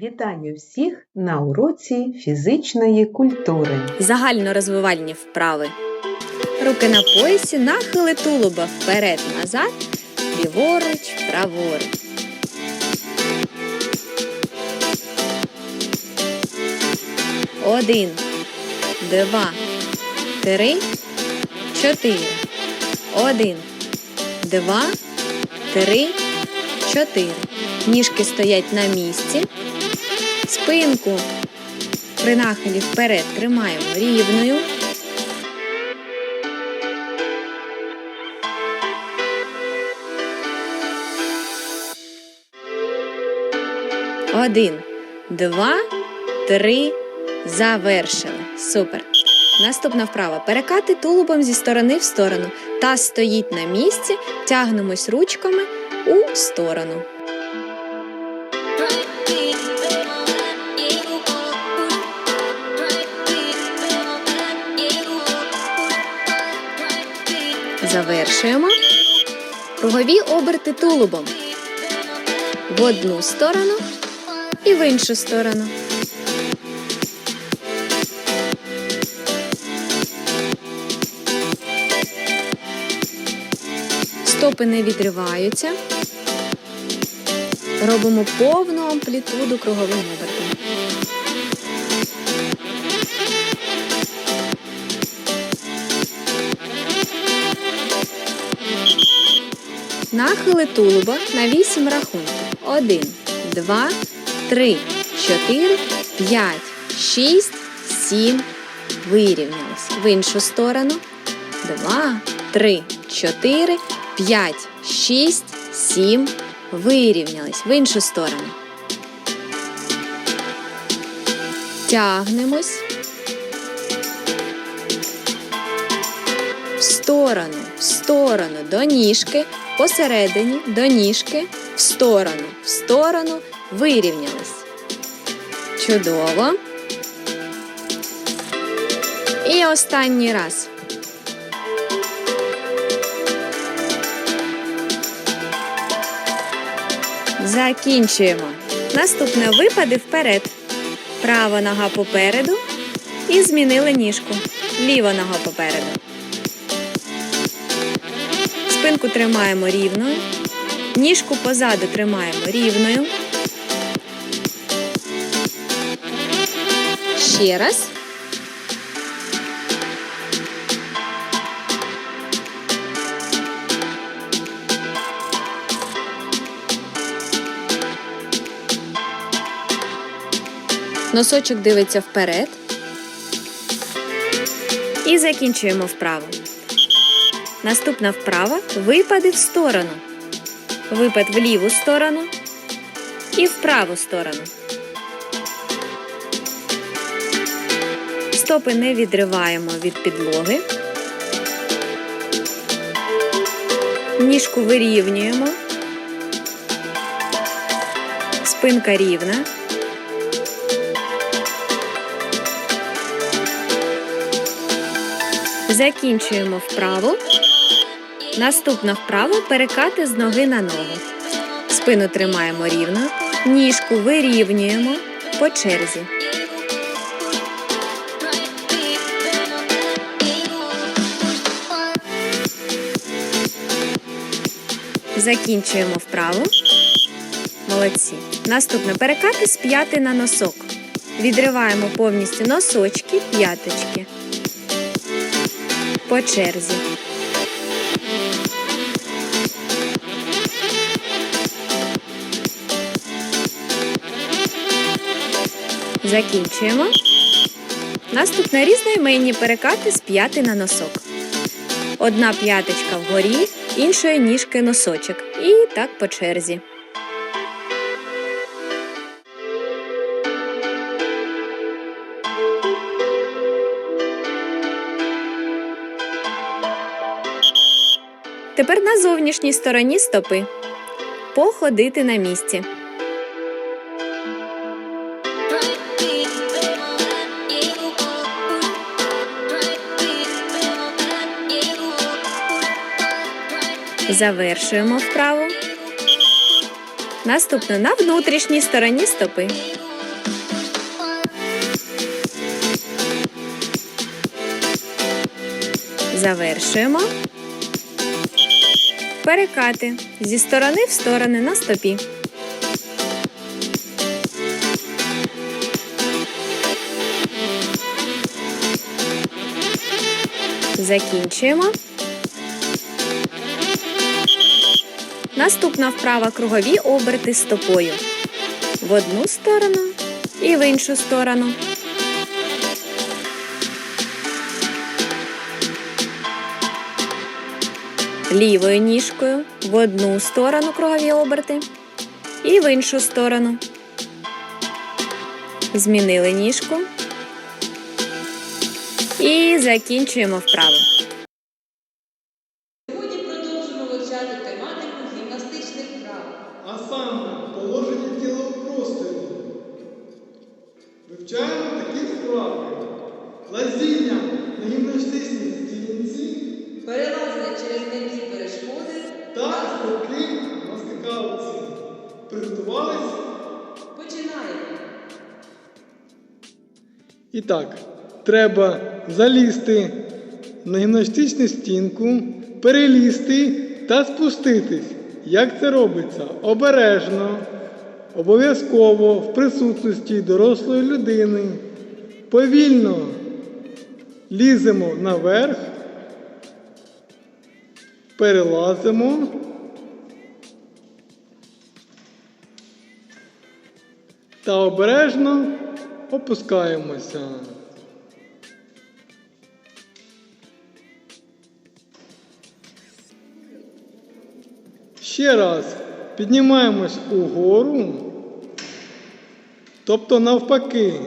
Вітаю всіх на уроці фізичної культури. Загальнорозвивальні вправи. Руки на поясі, нахили тулуба вперед-назад, ліворуч, праворуч. Один, два, три, чотири. Один, два, три, чотири. Ніжки стоять на місці. Спинку при нахилі вперед тримаємо рівною. Один, два, три. Завершили. Супер. Наступна вправа. Перекати тулубом зі сторони в сторону. Таз стоїть на місці, тягнемось ручками у сторону. Завершуємо. Кругові оберти тулубом. В одну сторону і в іншу сторону. Стопи не відриваються. Робимо повну амплітуду круговим обертом. Нахили тулуба на 8 рахунків. 1, 2, 3, 4, 5, 6, 7. Вирівнялись. В іншу сторону. 2, 3, 4, 5, 6, 7. Вирівнялись. В іншу сторону. Тягнемось. В сторону, в сторону до ніжки, посередині до ніжки, в сторону, в сторону, вирівнялись. Чудово. І останній раз. Закінчуємо. Наступне випади вперед. Права нога попереду. І змінили ніжку. Ліва нога попереду. Спинку тримаємо рівною. Ніжку позаду тримаємо рівною. Ще раз. Носочок дивиться вперед. І закінчуємо вправу. Наступна вправа випади в сторону. Випад в ліву сторону і в праву сторону. Стопи не відриваємо від підлоги. Ніжку вирівнюємо. Спинка рівна. Закінчуємо вправу. Наступна вправа перекати з ноги на ногу. Спину тримаємо рівно, ніжку вирівнюємо по черзі. Закінчуємо вправу. Молодці. Наступне перекати з п'яти на носок. Відриваємо повністю носочки, п'яточки. По черзі. Закінчуємо. Наступне різноіменні перекати з п'яти на носок. Одна п'яточка вгорі, іншої ніжки носочок. І так по черзі. Тепер на зовнішній стороні стопи. Походити на місці. Завершуємо вправу. Наступно на внутрішній стороні стопи. Завершуємо. Перекати зі сторони в сторони на стопі. Закінчуємо. Наступна вправа кругові оберти стопою. В одну сторону і в іншу сторону. Лівою ніжкою в одну сторону кругові оберти і в іншу сторону. Змінили ніжку. І закінчуємо вправу. Сьогодні продовжимо вивчати тематику. А саме положення тіла в просторі. Вивчаємо такі вправи. Лазіння на гімнастичній стінці Перелазення через м'які перешкоди та скоки на скакалці. Приготувались? починаємо. І так, треба залізти на гімнастичну стінку, перелізти та спуститись. Як це робиться? Обережно, обов'язково в присутності дорослої людини. Повільно ліземо наверх, перелазимо. Та обережно опускаємося. Ще раз піднімаємось угору, тобто навпаки.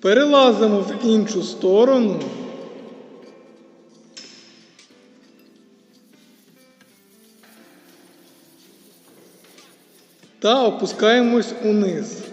Перелазимо в іншу сторону. Та опускаємось униз.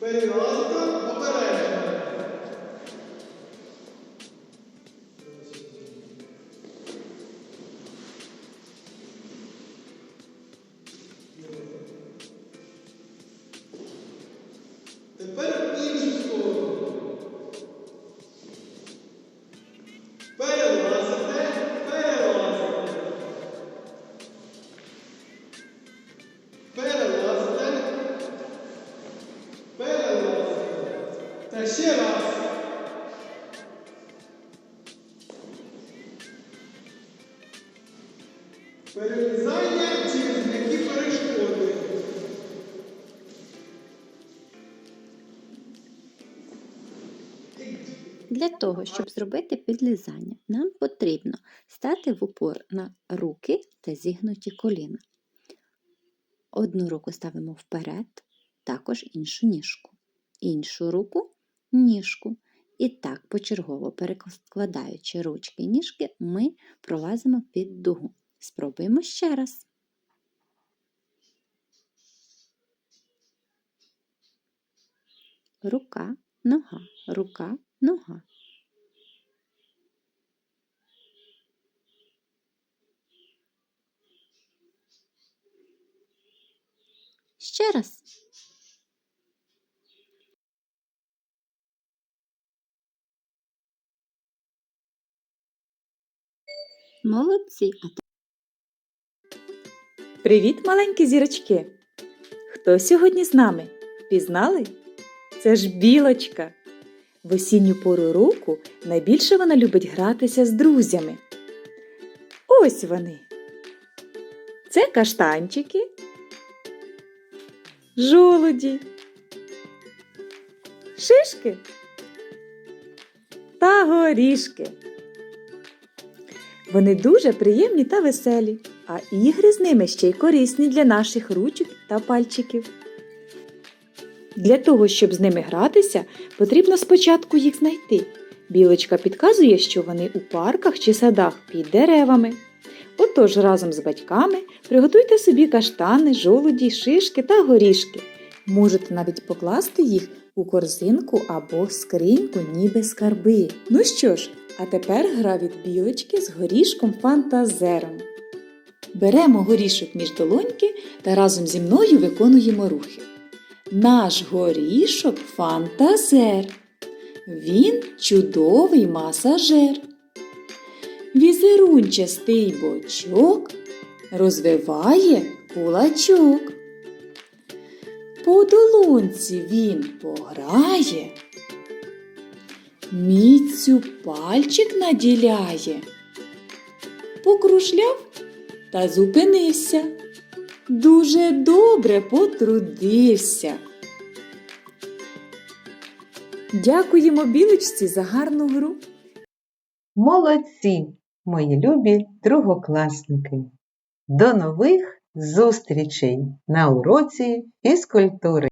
Перелазка обережно. Тепер Для того, щоб зробити підлізання, нам потрібно стати в упор на руки та зігнуті коліна. Одну руку ставимо вперед, також іншу ніжку. Іншу руку ніжку. І так, почергово перекладаючи ручки і ніжки, ми пролазимо під дугу. Спробуємо ще раз. Рука, нога, рука, нога. Ще раз. Молодці. Привіт, маленькі зірочки! Хто сьогодні з нами? Пізнали? Це ж білочка. В осінню пору року найбільше вона любить гратися з друзями. Ось вони. Це каштанчики, жолуді, шишки та горішки. Вони дуже приємні та веселі, а ігри з ними ще й корисні для наших ручок та пальчиків. Для того, щоб з ними гратися, потрібно спочатку їх знайти. Білочка підказує, що вони у парках чи садах під деревами. Отож, разом з батьками приготуйте собі каштани, жолуді, шишки та горішки. Можете навіть покласти їх у корзинку або скриньку, ніби скарби. Ну що ж, а тепер гра від білочки з горішком фантазером. Беремо горішок між долоньки та разом зі мною виконуємо рухи. Наш горішок фантазер. Він чудовий масажер. Візерунчастий бочок розвиває кулачок. По долонці він пограє, міцю пальчик наділяє, покружляв та зупинився. Дуже добре потрудився. Дякуємо білочці за гарну гру. Молодці, мої любі другокласники! До нових зустрічей на уроці фізкультури!